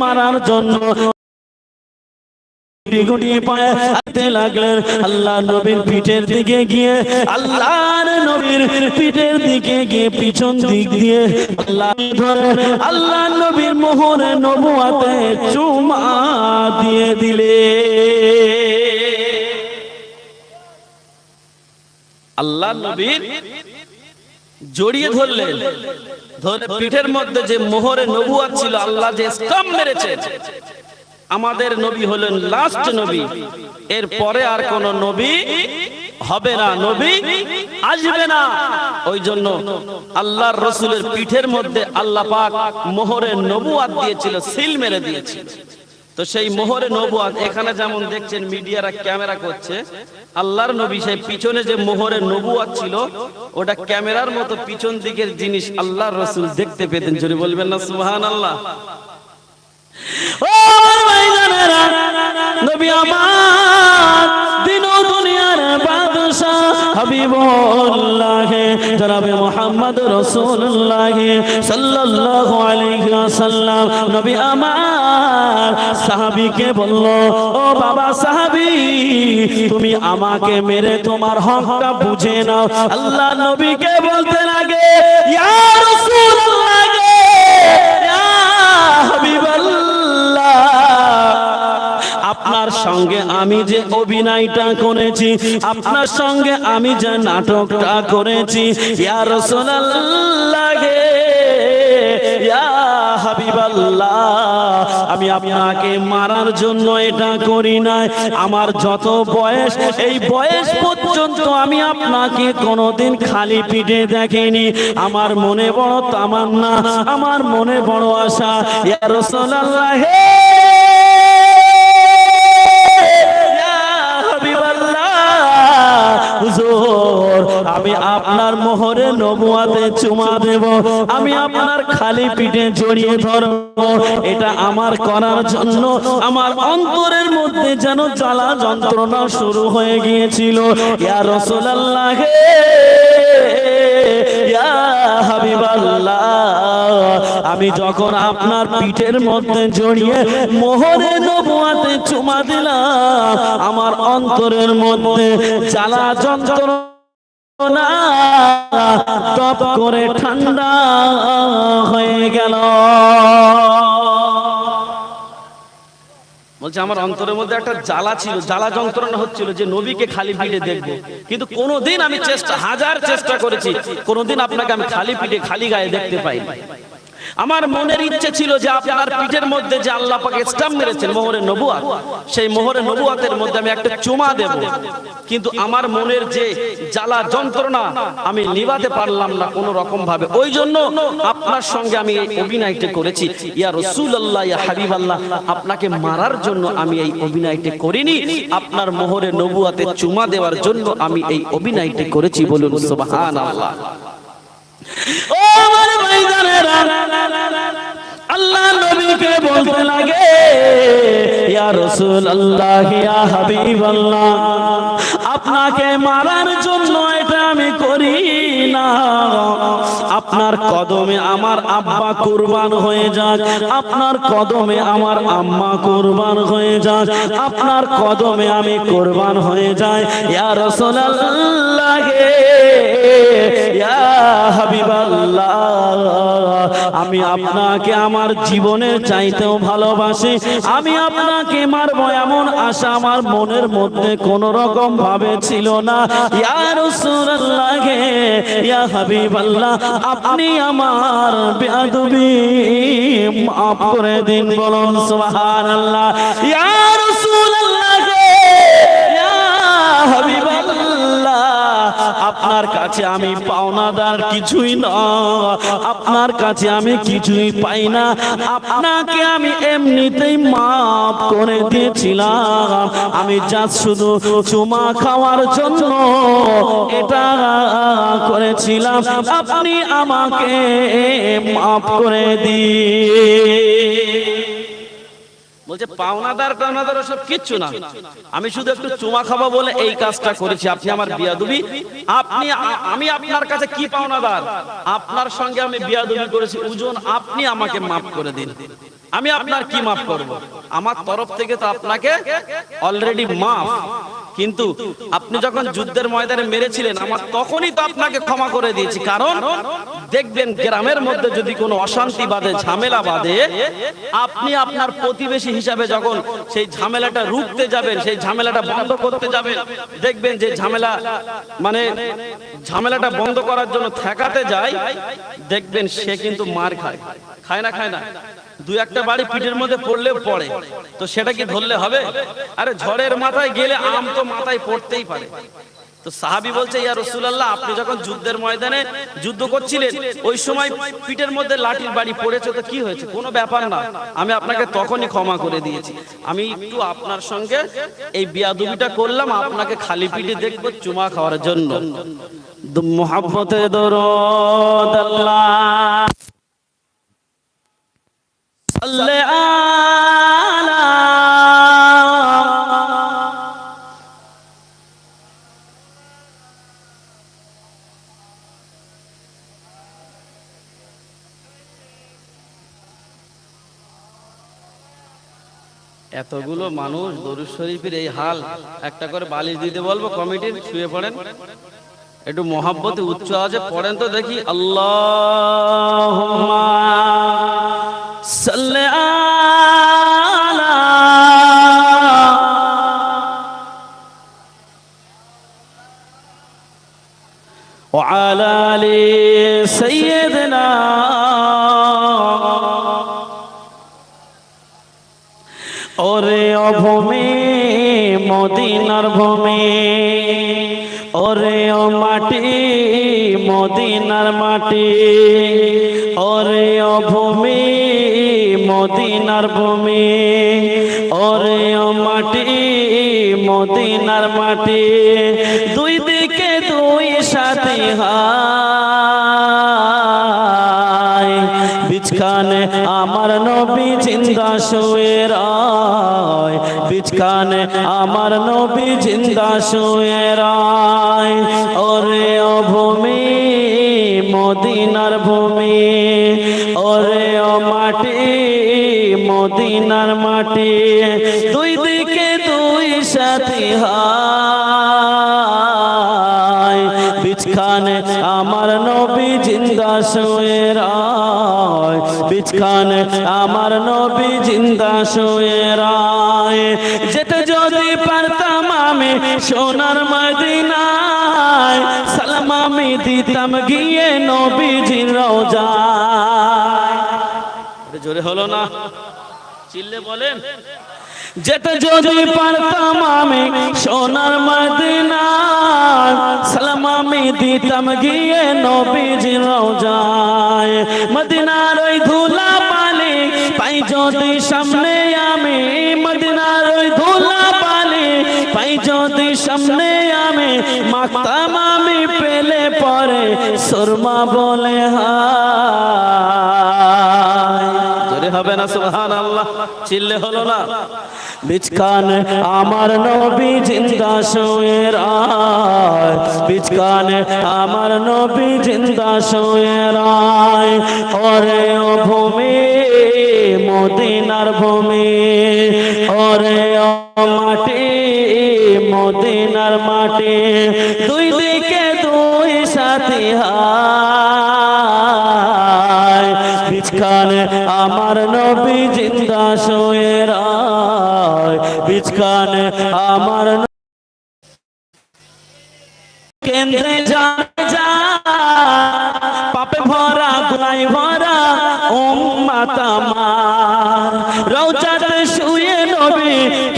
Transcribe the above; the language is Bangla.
মারার জন্য আল্লাহ নবীর পিঠের দিকে গিয়ে, আল্লাহর নবীর পিঠের দিকে গিয়ে পিছন দিক দিয়ে আল্লাহ আল্লাহ নবীর মোহরে নবুয়াতে চুমা দিয়ে দিলে। আল্লাহ নবীর জড়িয়ে ধরলেন, ধরে পিঠের মধ্যে যে মোহরে নবুয়াত ছিল, আল্লাহ যে স্টাম্প মেরেছে, আমাদের নবী হলেন লাস্ট নবী। এর পরে আর কোন নবী হবে না, নবী আসবে না। ওই জন্য আল্লাহর রসুলের পিঠের মধ্যে আল্লাহ পাক মোহরে নবুয়াত দিয়েছিল, সিল মেরে দিয়েছিল। তো সেই মোহরে নবুয়াত এখানে যেমন দেখছেন মিডিয়ারা ক্যামেরা করছে আল্লাহর নবী সেই পিছনে যে মোহরে নবুয়াত ছিল ওটা ক্যামেরার মতো পিছন দিকের জিনিস আল্লাহর রসুল দেখতে পেতেন যদি বলবেন না সুবহান আল্লাহ ও নবী আমার হাবিবুল্লাহ, জনাবে মোহাম্মদ রাসূলুল্লাহ সাল্লাল্লাহু আলাইহি ওয়াসাল্লাম। নবী আমার সাহাবীকে বলল, ও বাবা সাহাবী, তুমি আমাকে মেরে তোমার হকটা বুঝে নাও। আল্লাহ নবীকে বলতে লাগে ইয়া রাসূলুল্লাহ সঙ্গে আমি যে অভিনয়টা করেছি আপনার সঙ্গে আমি যে নাটকটা করেছি। ইয়া রাসূলুল্লাহ গে, ইয়া আমি আপনাকে মারার জন্য এটা করি নাই। আমার যত বয়স এই বয়স পর্যন্ত আমি আপনাকে কোনোদিন খালি পিঠে দেখিনি। আমার মনে বড় তামান্না আমার মনে বড় আশা। ইয়া রাসূলুল্লাহ হুজুর, আমি আপনার মোহরে নবুয়াতে চুমা দেব। আমি আপনার খালি পিঠে জড়িয়ে ধরব। এটা আমার করার জন্য আমার অন্তরের মধ্যে যেন জ্বালা যন্ত্রণা শুরু হয়ে গিয়েছিল। ইয়া রাসূলুল্লাহ ইয়া আমি যখন আপনার পিঠের মধ্যে জড়িয়ে মোহরে নবুয়াতে চুমা দিলাম, আমার অন্তরের মধ্যে জ্বালা যন্ত্রণা টপ করে ঠান্ডা হয়ে গেল। বলছে, আমার অন্তরের মধ্যে একটা জ্বালা ছিল, জ্বালা যন্ত্রণা হচ্ছিল যে নবীকে খালি পিঠে দেখব। কিন্তু কোনোদিন আমি চেষ্টা, হাজার চেষ্টা করেছি, কোনোদিন আপনাকে আমি খালি পিঠে, খালি গায়ে দেখতে পাই আমার মনের ইচ্ছে ছিল যে আপনার পিঠের মধ্যে যে আল্লাহ পাকে স্টাম্প মেরেছেন মোহরে নবুয়াত, সেই মোহরে নবুয়াতের মধ্যে আমি একটা চুমা দেব। কিন্তু আমার মনের যে জ্বালা যন্ত্রণা আমি নিভাতে পারলাম না কোনো রকম ভাবে ওই জন্য আপনার সঙ্গে আমি এই অভিনয়টা করেছি। ইয়া রসুল্লাহ ইয়া হাবিব আল্লাহ আপনাকে মারার জন্য আমি এই অভিনয়টা করিনি। আপনার মোহরে নবুয়াতে চুমা দেওয়ার জন্য আমি এই অভিনয়টি করেছি বলুন সুবহান আল্লাহ ও নবীকে বলতে লাগে, ইয়া রাসূল আল্লাহ ইয়া হাবিব আল্লাহ আপনাকে মারার জন্য এটা আমি করি। আপনার কদমে আমার আব্বা কুরবান হয়ে যাক। আপনার কদমে আমার আম্মা কুরবান হয়ে যাক। আপনার কদমে আমি কুরবান হয়ে যাই। ইয়া রাসূলুল্লাহ আমি আপনাকে আমার জীবনের চাইতেও ভালোবাসি। আমি আপনাকে মারবো এমন আশা আমার মনের মধ্যে কোন রকম ভাবে ছিল না। ইয়া রাসূলুল্লাহ ইয়া হাবিবাল্লাহ, আপনি আমার বেয়াদবি মাফ করে দিন, বলুন সুবহানাল্লাহ। ইয়া রাসূলুল্লাহ ইয়া হাবিবাল্লাহ, আপনার কাছে আমি পাওনাদার কিছুই না। আপনার কাছে আমি কিছুই পাই না। আপনাকে আমি এমনিতেই মাফ করে দিয়েছিলাম। আমি যা শুধু চুমা খাওয়ার জন্য এটা করেছিলাম। আপনি আমাকে মাফ করে দিয়ে বলছে, পাওনাদার টাওনাদার ওসব কিচ্ছু না। আমি শুধু একটু চুমা খাব বলে এই কাজটা করেছি। আপনি আমার বিয়াদুবি। আপনি, আমি আপনার কাছে কি পাওনাদার? আপনার সঙ্গে আমি বিয়া বিয়াদুবি করেছি। ওজন আপনি আমাকে মাফ করে দিন। আমি আপনার কি মাফ করব? আমার তরফ থেকে তো আপনাকে অলরেডি মাফ। কিন্তু আপনি যখন যুদ্ধের ময়দানে মেরেছিলেন, আমার তখনই তো আপনাকে ক্ষমা করে দিয়েছি। কারণ দেখবেন, গ্রামের মধ্যে যদি কোনো অশান্তি বাঁধে, ঝামেলা বাঁধে, আপনি আপনার প্রতিবেশী হিসাবে যখন সেই ঝামেলাটা রুখতে যাবেন, সেই ঝামেলাটা বন্ধ করতে যাবেন, দেখবেন যে ঝামেলা মানে ঝামেলাটা বন্ধ করার জন্য ঠেকাতে যায়, দেখবেন সে কিন্তু মার খায়। খায় না খায় না। দু একটা বাড়ি পিঠের মধ্যে পড়লে পড়ে। তো সেটা কি ধরলে হবে? আরে ঝড়ের মাথায় গেলে আম তো মাথায় পড়তেই পারে। তো সাহাবি বলছে, ইয়া রসুলাল্লাহ, আপনি যখন যুদ্ধের ময়দানে যুদ্ধ করছিলেন, ওই সময় পিঠের মধ্যে লাঠির বাড়ি পড়েছে, তো কি হয়েছে? কোনো ব্যাপার না। আমি আপনাকে তখনই ক্ষমা করে দিয়েছি। আমি একটু আপনার সঙ্গে এই বিয়াদুবিটা করলাম, আপনাকে খালি পিঠে দেখব চুমা খাওয়ার জন্য। মোহাম্মতে দরদ এতগুলো মানুষ দরুদ শরীফের এই হাল, একটা করে বালিশ দিতে বলব, কমিটির শুয়ে পড়েন। একটু মহাব্বতে উচ্চ আওয়াজে পড়েন তো দেখি। আল্লাহ সাল্লি আলা وعلى آل سيدنا ওরে অভূমি মদিনার ভূমি ওরে ও মাটি মদিনার মাটি ওরে অভূমি মদিনার ভূমি। ওরে ও মাটি, মদিনার মাটি। দুই দিকে দুই সাথী হায়। আমার নবী জিন্দা শুয়ে রায়। আমার নবী জিন্দা শুয়ে রায়। ওরে ও মাটি, দুই দিকে দুই সাথী বিছখানে আমার নবী জিন্দা শুয়ে রায়। আমার নবী জিন্দা শুয়ে রায়। যেতে যদি পারতাম আমি সোনার মদিনায়, সালাম আমি দিতাম গিয়ে নবীজির এটা জোরে হলো না। চিল্লে বলেন। যেতে যদি পারতাম আমি সোনার মদিনা সালাম আমি দিতাম গিয়ে নবীজি রোজায়। মদিনার ওই ধুলা পালি পাই যদি সামনে আমি, মদিনার ওই ধুলা পালি পাই যদি সামনে আমি মাতাম আমি পেলে পরে সুরমা বলে জোরে হবে না সুবহান আল্লাহ চিল্লে হলো না। বিচকান আমার নবী জিন্দা শুয়ে আয়। বিচকান আমার নবী জিন্দা শুয়ে রায় ওরে ও ভূমি, মদিনার ভূমি। ওরে ও মাটি, মদিনার মাটি। দুই দিকে দুই সাথী হায় বিচকান আমার কেন্দ্রে যা যা পাপে ভরা গুনাই ভরা ওম মাতা মা রওজাতে শুয়ে নবী